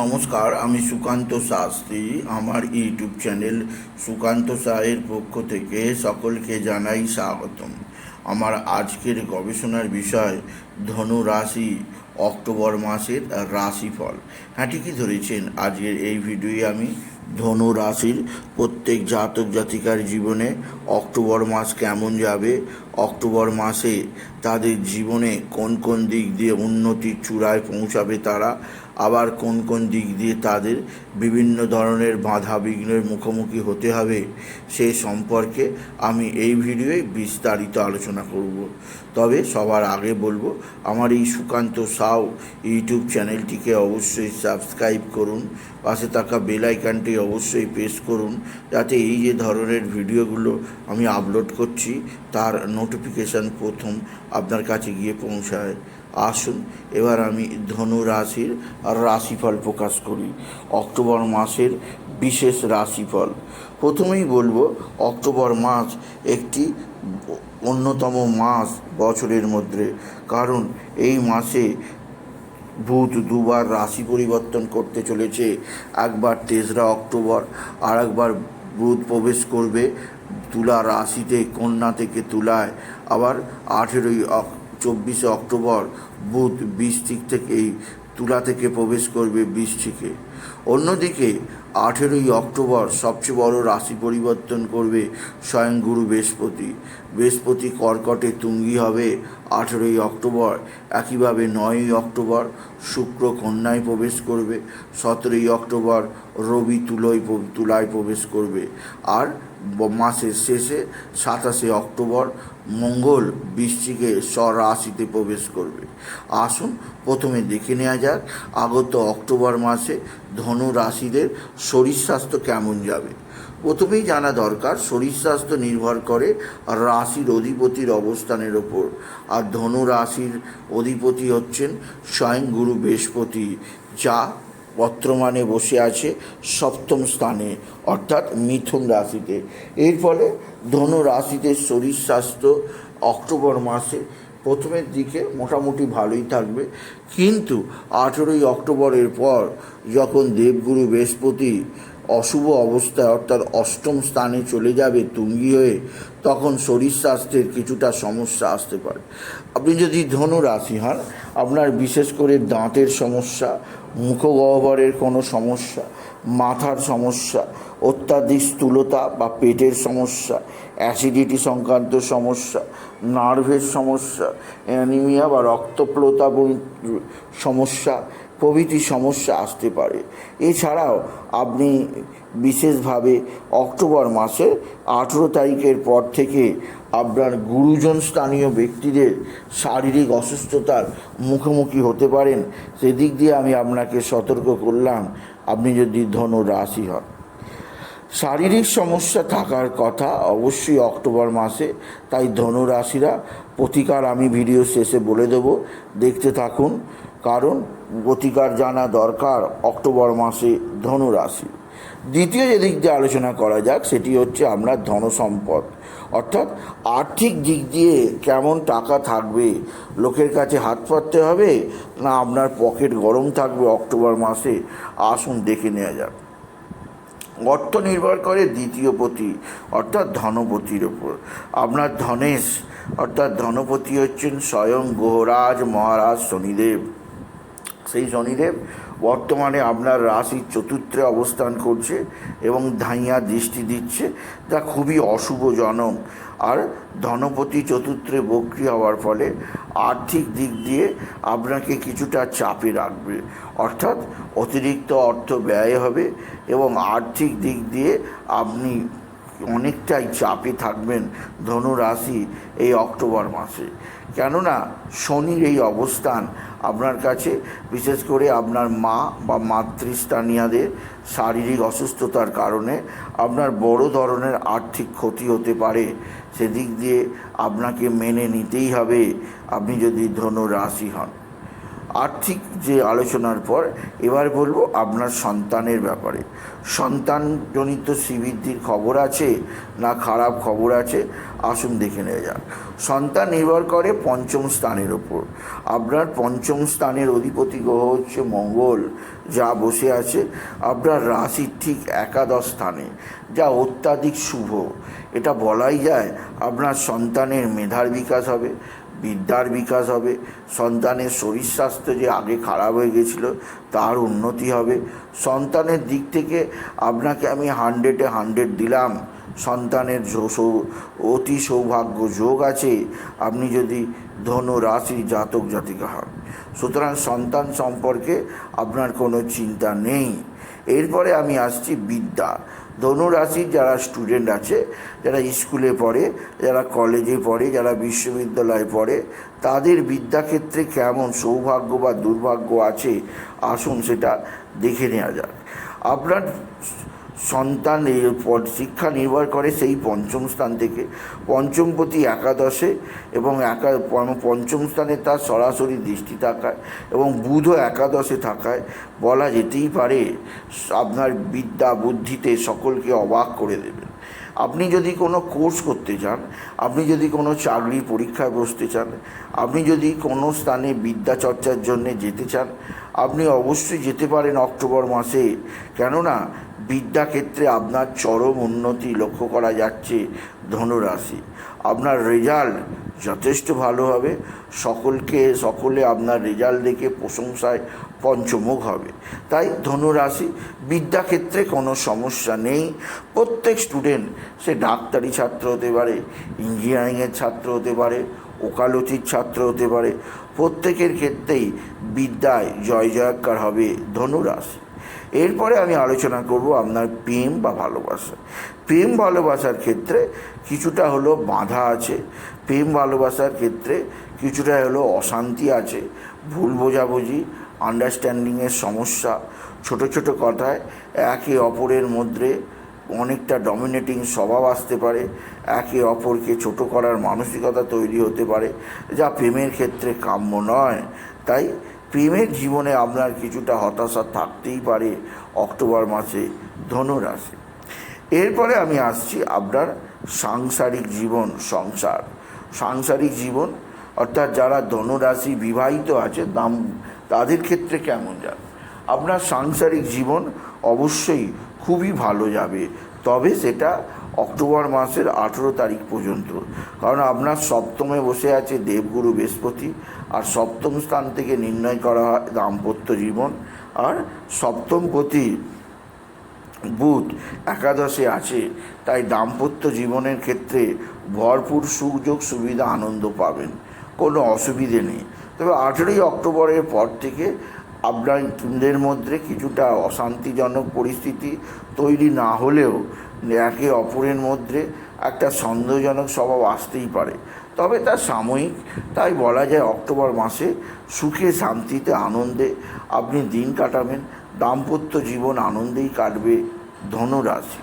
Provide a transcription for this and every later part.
নমস্কার, আমি সুকান্ত শাস্ত্রী। আমার ইউটিউব চ্যানেল সুকান্ত সাহের পক্ষ থেকে সকলকে জানাই স্বাগতম। আমার আজকের গবেষণার বিষয় ধনু রাশি অক্টোবর মাসের রাশিফল। হ্যাঁ ঠিকই ধরেছেন, আজকের এই ভিডিওয়ে আমি ধনু রাশির প্রত্যেক জাতক জাতিকার জীবনে অক্টোবর মাস কেমন যাবে? অক্টোবর মাসে তাদের জীবনে কোন কোন দিক দিয়ে উন্নতির চূড়ায় পৌঁছাবে তারা? আবার কোন কোন দিক দিয়ে তাদের বিভিন্ন ধরনের বাধা বিঘ্নের মুখোমুখি হতে হবে? সে সম্পর্কে আমি এই ভিডিওয়ে বিস্তারিত আলোচনা করব। তবে সবার আগে বলব, আমার এই সুকান্ত সাউ ইউটিউব চ্যানেলটিকে অবশ্যই সাবস্ক্রাইব করুন, পাশে থাকা বেল আইকনটি অবশ্যই প্রেস করুন, যাতে এই যে ধরনের ভিডিওগুলো আমি আপলোড করছি, তার নোটিফিকেশান প্রথম আপনার কাছে গিয়ে পৌঁছায়। আসুন, এবার আমি ধনু রাশির রাশিফল প্রকাশ করি। অক্টোবর মাসের বিশেষ রাশিফল। প্রথমেই বলব, অক্টোবর মাস একটি অন্যতম মাস বছরের মধ্যে। কারণ এই মাসে বুধ দুবার রাশি পরিবর্তন করতে চলেছে। একবার তেসরা অক্টোবর আর একবার বুধ প্রবেশ করবে তুলা রাশিতে, কন্যা থেকে তুলায়। আবার আঠেরোই চব্বিশে অক্টোবর, বুধ বৃশ্চিক থেকে এই তুলা থেকে প্রবেশ করবে বৃশ্চিকে। অন্যদিকে আঠেরোই অক্টোবর সবচেয়ে বড় রাশি পরিবর্তন করবে স্বয়ং গুরু বৃহস্পতি। বৃহস্পতি কর্কটে তুঙ্গি হবে আঠেরোই অক্টোবর। একইভাবে নয়ই অক্টোবর শুক্র কন্যায় প্রবেশ করবে। সতেরোই অক্টোবর রবি তুলোয় তুলায় প্রবেশ করবে। আর মাসের শেষে সাতাশে অক্টোবর মঙ্গল বৃশ্চিকে স্বরাশিতে প্রবেশ করবে। আসুন প্রথমে দেখে নেওয়া যাক, আগত অক্টোবর মাসে ধনু রাশিদের শরীর স্বাস্থ্য কেমন যাবে? প্রথমেই জানা দরকার, শরীর স্বাস্থ্য নির্ভর করে রাশির অধিপতির অবস্থানের ওপর। আর ধনু রাশির অধিপতি হচ্ছেন স্বয়ং গুরু বৃহস্পতি, যা বর্তমানে বসে আছে সপ্তম স্থানে, অর্থাৎ মিথুন রাশিতে। এর ফলে ধনু রাশিতে শরীর স্বাস্থ্য অক্টোবর মাসে প্রথমের দিকে মোটামুটি ভালোই থাকবে। কিন্তু আঠেরোই অক্টোবরের পর যখন দেবগুরু বৃহস্পতি অশুভ অবস্থায়, অর্থাৎ অষ্টম স্থানে চলে যাবে তুঙ্গি হয়ে, তখন শরীর স্বাস্থ্যের কিছুটা সমস্যা আসতে পারে। আপনি যদি ধনু রাশি হন আপনার বিশেষ করে দাঁতের সমস্যা, মুখগহ্বরের কোনো সমস্যা, মাথার সমস্যা, অত্যাধিক স্থূলতা বা পেটের সমস্যা, অ্যাসিডিটি সংক্রান্ত সমস্যা, নার্ভের সমস্যা, অ্যানিমিয়া বা রক্তপ্লতা সমস্যা প্রভৃতি সমস্যা আসতে পারে। এছাড়াও আপনি বিশেষভাবে অক্টোবর মাসে আঠেরো তারিখের পর থেকে আপনার গুরুজন স্থানীয় ব্যক্তিদের শারীরিক অসুস্থতার মুখোমুখি হতে পারেন। সেদিক দিয়ে আমি আপনাকে সতর্ক করলাম, আপনি যদি ধনু রাশি হন। শারীরিক সমস্যা থাকার কথা অবশ্যই অক্টোবর মাসে, তাই ধনু রাশিরা প্রতিকার আমি ভিডিও শেষে বলে দেব। দেখতে থাকুন কারণ প্রতিকার জানা দরকার অক্টোবর মাসে ধনু রাশি দ্বিতীয় যে দিক দিয়ে আলোচনা করা যাক, সেটি হচ্ছে আমরা ধন সম্পদ অর্থাৎ আর্থিক দিক দিয়ে কেমন টাকা থাকবে, লোকের কাছে হাত পাততে হবে, না আপনার পকেট গরম থাকবে অক্টোবর মাসে? আসুন দেখে নেওয়া যাক। অর্থ নির্ভর করে দ্বিতীয় পতি, অর্থাৎ ধনপতির ওপর। আপনার ধনেশ, অর্থাৎ ধনপতি হচ্ছেন স্বয়ং গ্রহরাজ মহারাজ শনিদেব। সেই শনিদেব বর্তমানে আপনার রাশির চতুর্থে অবস্থান করছে এবং ধাইয়া দৃষ্টি দিচ্ছে। তা খুবই অশুভজনক। আর ধনপতি চতুর্থে বক্রি হওয়ার ফলে আর্থিক দিক দিয়ে আপনাকে কিছুটা চাপে রাখবে। অর্থাৎ অতিরিক্ত অর্থ ব্যয় হবে এবং আর্থিক দিক দিয়ে আপনি অনেকটাই চাপে থাকবেন ধনুরাশি এই অক্টোবর মাসে। কেননা শনির এই অবস্থান আপনার কাছে, বিশেষ করে আপনার মা বা মাতৃস্থানীয়াদের শারীরিক অসুস্থতার কারণে আপনার বড় ধরনের আর্থিক ক্ষতি হতে পারে। সেদিক দিয়ে আপনাকে মেনে নিতেই হবে। আপনি যদি ধনু রাশি হন আর্থিক যে আলোচনার পর এবার বলব আপনার সন্তানের ব্যাপারে। সন্তানজনিত শ্রীবৃদ্ধির খবর আছে না খারাপ খবর আছে? আসুন দেখে নেওয়া যাক। সন্তান নির্ভর করে পঞ্চম স্থানের ওপর আপনার পঞ্চম স্থানের অধিপতি গ্রহ হচ্ছে মঙ্গল, যা বসে আছে আপনার রাশির ঠিক একাদশ স্থানে, যা অত্যাধিক শুভ। এটা বলাই যায় আপনার সন্তানের মেধার বিকাশ হবে বিদ্যার বিকাশ হবে, সন্তানের শরীর স্বাস্থ্য যে আগে খারাপ হয়ে গেছিল, তার উন্নতি হবে। সন্তানের দিক থেকে আপনাকে আমি হান্ড্রেডে হান্ড্রেড দিলাম। সন্তানের অতি সৌভাগ্য যোগ আছে, আপনি যদি ধনু রাশি জাতক জাতিকা হন। সুতরাং সন্তান সম্পর্কে আপনার কোনো চিন্তা নেই। এরপরে আমি আসছি বিদ্যা। ধনুরাশির যারা স্টুডেন্ট আছে, যারা স্কুলে পড়ে, যারা কলেজে পড়ে, যারা বিশ্ববিদ্যালয়ে পড়ে, তাদের বিদ্যাক্ষেত্রে কেমন সৌভাগ্য বা দুর্ভাগ্য আছে? আসুন সেটা দেখে নেওয়া যাক। আপনার সন্তানের পর শিক্ষা নির্ভর করে সেই পঞ্চম স্থান থেকে। পঞ্চমপতি একাদশে এবং একা পঞ্চম স্থানে তার সরাসরি দৃষ্টি থাকায় এবং বুধও একাদশে থাকায় বলা যেতেই পারে, আপনার বিদ্যা বুদ্ধিতে সকলকে অবাক করে দেবে। আপনি যদি কোনো কোর্স করতে চান, আপনি যদি কোনো চাকরি পরীক্ষায় বসতে চান, আপনি যদি কোনো স্থানে বিদ্যা চর্চার জন্য যেতে চান, আপনি অবশ্যই যেতে পারেন অক্টোবর মাসে। কেননা বিদ্যাক্ষেত্রে আপনার চরম উন্নতি লক্ষ্য করা যাচ্ছে ধনুরাশি। আপনার রেজাল্ট যথেষ্ট ভালো হবে। সকলকে, সকলে আপনার রেজাল্ট দেখে প্রশংসায় পঞ্চমুখ হবে। তাই ধনুরাশি, বিদ্যাক্ষেত্রে কোনো সমস্যা নেই। প্রত্যেক স্টুডেন্ট সে ডাক্তারি ছাত্র হতে পারে ইঞ্জিনিয়ারিংয়ের ছাত্র হতে পারে, ওকালতির ছাত্র হতে পারে। প্রত্যেকের ক্ষেত্রেই বিদ্যায় জয় জয়কার হবে ধনুরাশি। এরপরে আমি আলোচনা করব আপনার প্রেম বা ভালোবাসা। প্রেম ভালোবাসার ক্ষেত্রে কিছুটা হলো বাধা আছে। প্রেম ভালোবাসার ক্ষেত্রে কিছুটা হলো অশান্তি আছে। ভুল বোঝাবুঝি আন্ডারস্ট্যান্ডিংয়ের সমস্যা, ছোট ছোট কথায় একে অপরের মধ্যে অনেকটা ডমিনেটিং স্বভাব আসতে পারে। একে অপরকে ছোট করার মানসিকতা তৈরি হতে পারে, যা প্রেমের ক্ষেত্রে কাম্য নয়। তাই প্রেমের জীবনে আপনার কিছুটা হতাশা থাকতেই পারে অক্টোবর মাসে ধনুরাশি। এরপরে আমি আসছি আপনার সাংসারিক জীবন, সংসার। সাংসারিক জীবন, অর্থাৎ যারা ধনুরাশি বিবাহিত আছে, দাম, তাদের ক্ষেত্রে কেমন যাবে? আপনার সাংসারিক জীবন অবশ্যই খুবই ভালো যাবে, তবে সেটা অক্টোবর মাসের আঠেরো তারিখ পর্যন্ত। কারণ আপনার সপ্তমে বসে আছে দেবগুরু বৃহস্পতি, আর সপ্তম স্থান থেকে নির্ণয় করা হয় দাম্পত্য জীবন। আর সপ্তম পতি বুধ একাদশে আছে, তাই দাম্পত্য জীবনের ক্ষেত্রে ভরপুর সুযোগ সুবিধা আনন্দ পাবেন। কোনো অসুবিধে নেই। তবে আঠেরোই অক্টোবরের পর থেকে আপনাদের মধ্যে কিছুটা অশান্তিজনক পরিস্থিতি তৈরি না হলেও একে অপরের মধ্যে একটা সন্দেহজনক স্বভাব আসতেই পারে। তবে তা সাময়িক। তাই বলা যায় অক্টোবর মাসে সুখে, শান্তিতে, আনন্দে আপনি দিন কাটাবেন। দাম্পত্য জীবন আনন্দেই কাটবে ধনুরাশি।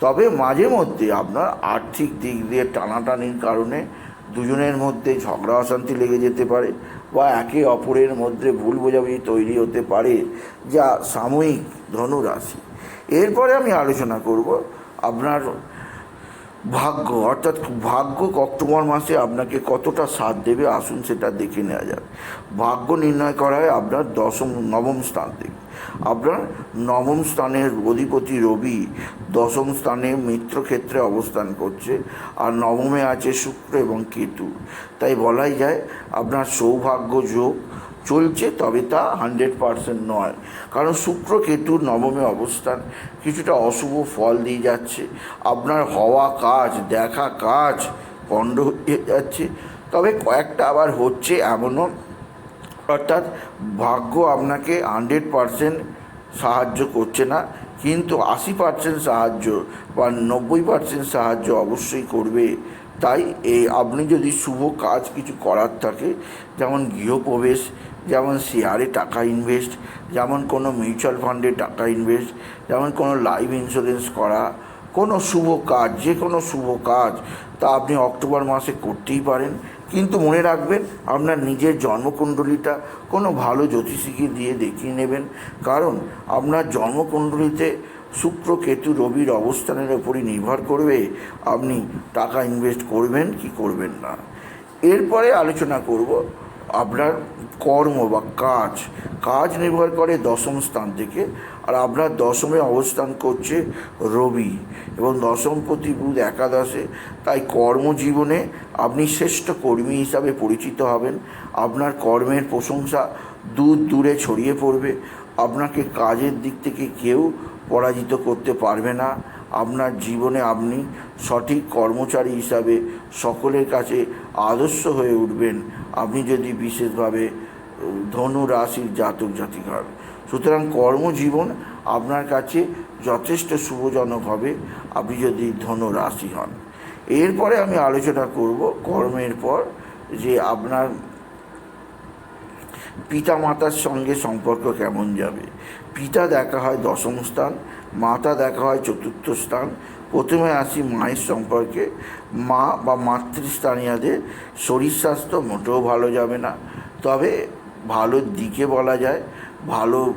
তবে মাঝে মধ্যে আপনার আর্থিক দিক দিয়ে টানাটানির কারণে দুজনের মধ্যে ঝগড়া, অশান্তি লেগে যেতে পারে বা একে অপরের মধ্যে ভুল বোঝাবুঝি তৈরি হতে পারে, যা সাময়িক ধনুরাশি। এরপরে আমি আলোচনা করব আপনার ভাগ্য, অর্থাৎ ভাগ্য অক্টোবর মাসে আপনাকে কতটা সাথ দেবে? আসুন সেটা দেখে নেওয়া যাক। ভাগ্য নির্ণয় করা হয় আপনার দশম নবম স্থান থেকে। আপনার নবম স্থানের অধিপতি রবি দশম স্থানে মিত্রক্ষেত্রে অবস্থান করছে আর নবমে আছে শুক্র এবং কেতু। তাই বলাই যায় আপনার সৌভাগ্য যোগ চলছে, তবে তা হান্ড্রেড পারসেন্ট নয়। কারণ শুক্র কেতুর নবমে অবস্থান, কিছুটা অশুভ ফল দিয়ে যাচ্ছে। আপনার হওয়া কাজ, দেখা কাজ পণ্ড হয়ে যাচ্ছে। তবে কয়েকটা আবার হচ্ছে এমনও। অর্থাৎ ভাগ্য আপনাকে হান্ড্রেড পারসেন্ট সাহায্য করছে না, কিন্তু আশি পার্সেন্ট সাহায্য বা নব্বই পার্সেন্ট সাহায্য অবশ্যই করবে। তাই এই আপনি যদি শুভ কাজ কিছু করার থাকে, যেমন গৃহপ্রবেশ যেমন শেয়ারে টাকা ইনভেস্ট যেমন কোনো মিউচুয়াল ফান্ডে টাকা ইনভেস্ট যেমন কোনো লাইফ ইন্স্যুরেন্স করা, কোনো শুভ কাজ, যে কোনো শুভ কাজ, তা আপনি অক্টোবর মাসে করতেই পারেন। কিন্তু মনে রাখবেন, আপনার নিজের জন্মকুণ্ডলিটা কোনো ভালো জ্যোতিষীকে দিয়ে দেখিয়ে নেবেন। কারণ আপনার জন্মকুণ্ডলিতে শুক্র, কেতু, রবির অবস্থানের ওপরই নির্ভর করবে আপনি টাকা ইনভেস্ট করবেন কি করবেন না। এরপরে আলোচনা করব আপনার কর্ম বা কাজ কাজ নির্ভর করে দশম স্থান থেকে। আর আপনার দশমে অবস্থান করছে রবি এবং দশমপতি বুধ একাদশে। তাই কর্মজীবনে আপনি শ্রেষ্ঠ কর্মী হিসাবে পরিচিত হবেন। আপনার কর্মের প্রশংসা দূর দূরে ছড়িয়ে পড়বে। আপনাকে কাজের দিক থেকে কেউ পরাজিত করতে পারবে না। আপনার জীবনে আপনি সঠিক কর্মচারী হিসাবে সকলের কাছে আদর্শ হয়ে উঠবেন। আপনি যদি বিশেষভাবে ধনু রাশির জাতক জাতিকা হন সুতরাং কর্মজীবন আপনার কাছে যথেষ্ট শুভজনক হবে, আপনি যদি ধনু রাশি হন। এরপরে আমি আলোচনা করব কর্মের পর, যে আপনার পিতা মাতার সঙ্গে সম্পর্ক কেমন যাবে? পিতা দেখা হয় দশম স্থান, মাতা দেখা হয় চতুর্থ স্থান। প্রথমে আসি মায়ের সম্পর্কে। মা বা মাতৃস্থানীয়দের শরীর স্বাস্থ্য মোটেও ভালো যাবে না। তবে ভালোর দিকে বলা যায়, ভালো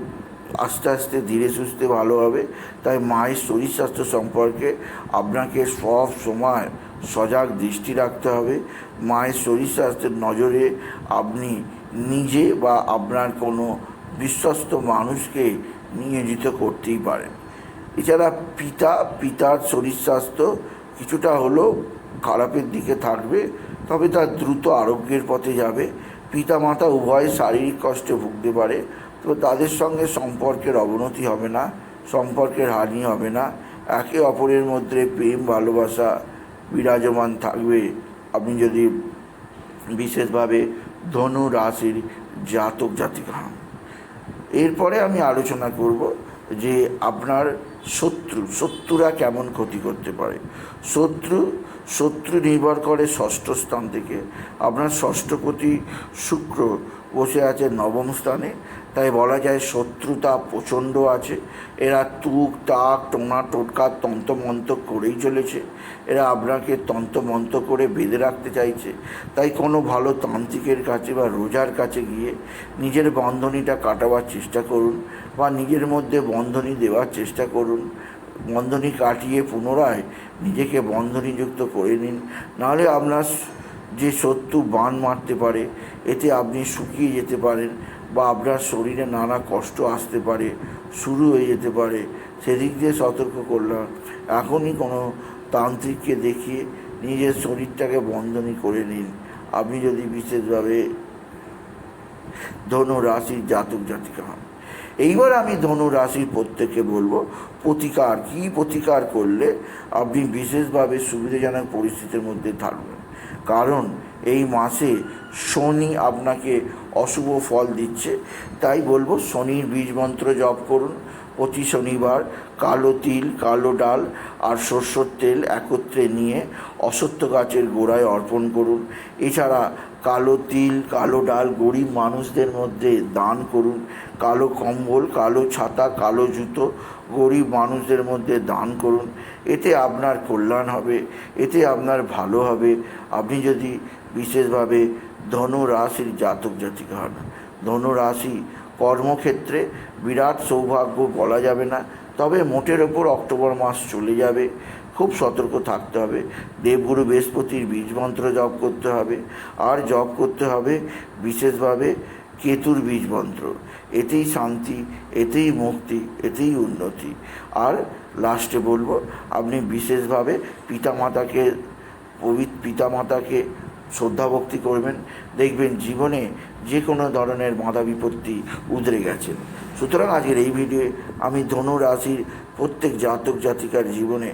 আস্তে আস্তে ধীরে সুস্থে ভালো হবে। তাই মায়ের শরীর স্বাস্থ্য সম্পর্কে আপনাকে সব সময় সজাগ দৃষ্টি রাখতে হবে। মায়ের শরীর স্বাস্থ্যের নজরে আপনি নিজে বা আপনার কোনো বিশ্বস্ত মানুষকে নিয়োজিত করতেই পারেন এছাড়া পিতা, পিতার শরীর স্বাস্থ্য কিছুটা হলেও খারাপের দিকে থাকবে, তবে তার দ্রুত আরোগ্যের পথে যাবে। পিতা মাতা উভয় শারীরিক কষ্টে ভুগতে পারে তো তাদের সঙ্গে সম্পর্কের অবনতি হবে না, সম্পর্কের হানি হবে না। একে অপরের মধ্যে প্রেম, ভালোবাসা বিরাজমান থাকবে। আপনি যদি বিশেষভাবে ধনু রাশির জাতক জাতিকা। এরপরে আমি আলোচনা করব যে আপনার শত্রু, শত্রুরা কেমন ক্ষতি করতে পারে? শত্রু শত্রু নির্ভর করে ষষ্ঠ স্থান থেকে। আপনার ষষ্ঠপতি শুক্র বসে আছে নবম স্থানে। তাই বলা যায় শত্রুতা প্রচণ্ড আছে। এরা তুক, তাক, টোনা, টোটকা তন্ত্রমন্ত্র করেই চলেছে। এরা আপনাকে তন্ত্রমন্ত্র করে বেঁধে রাখতে চাইছে। তাই কোনো ভালো তান্ত্রিকের কাছে বা রোজার কাছে গিয়ে নিজের বন্ধনীটা কাটাবার চেষ্টা করুন বা নিজের মধ্যে বন্ধনী দেওয়ার চেষ্টা করুন। বন্ধনী কাটিয়ে পুনরায় নিজেকে বন্ধনীযুক্ত করে নিন। নাহলে আপনার যে শত্রু বান মারতে পারে, এতে আপনি শুকিয়ে যেতে পারেন বা আপনার শরীরে নানা কষ্ট আসতে পারে, শুরু হয়ে যেতে পারে। সেদিক দিয়ে সতর্ক করলাম। এখনই কোনো তান্ত্রিককে দেখিয়ে নিজের শরীরটাকে বন্ধনী করে নিন। আপনি যদি বিশেষভাবে ধনু রাশির জাতক জাতিকা হন। এইবার আমি ধনু রাশির প্রত্যেককে বলব, প্রতিকার, কী প্রতিকার করলে আপনি বিশেষভাবে সুবিধাজনক পরিস্থিতির মধ্যে থাকবেন? কারণ এই মাসে শনি আপনাকে অশুভ ফল দিচ্ছে। তাই বলব, শনির বীজ মন্ত্র জপ করুন। প্রতি শনিবার কালো তিল, কালো ডাল আর সর্ষের তেল একত্রে নিয়ে অসত্য গাছের গোড়ায় অর্পণ করুন। এছাড়া কালো তিল, কালো ডাল, গরিব মানুষদের মধ্যে দান করুন। কালো কম্বল, কালো ছাতা, কালো জুতো গরিব মানুষদের মধ্যে দান করুন। এতে আপনার কল্যাণ হবে, এতে আপনার ভালো হবে। আপনি যদি বিশেষভাবে ধনু রাশির জাতক জাতিকা হন ধনু রাশি কর্মক্ষেত্রে বিরাট সৌভাগ্য বলা যাবে না, তবে মোটের ওপর অক্টোবর মাস চলে যাবে। খুব সতর্ক থাকতে হবে। দেবগুরু বৃহস্পতির বীজ মন্ত্র জপ করতে হবে। আর জপ করতে হবে বিশেষভাবে কেতুর বীজ মন্ত্র। এতেই শান্তি, এতেই মুক্তি, এতেই উন্নতি। আর লাস্টে বলব, আপনি বিশেষভাবে পিতামাতাকে পবিত্র পিতামাতাকে শ্রদ্ধা ভক্তি করবেন। দেখবেন জীবনে যে কোনো ধরনের বাধা বিপত্তি উদরে গেছেন সুতরাং আজকের এই ভিডিওয়ে আমি ধনু রাশির প্রত্যেক জাতক জাতিকার জীবনে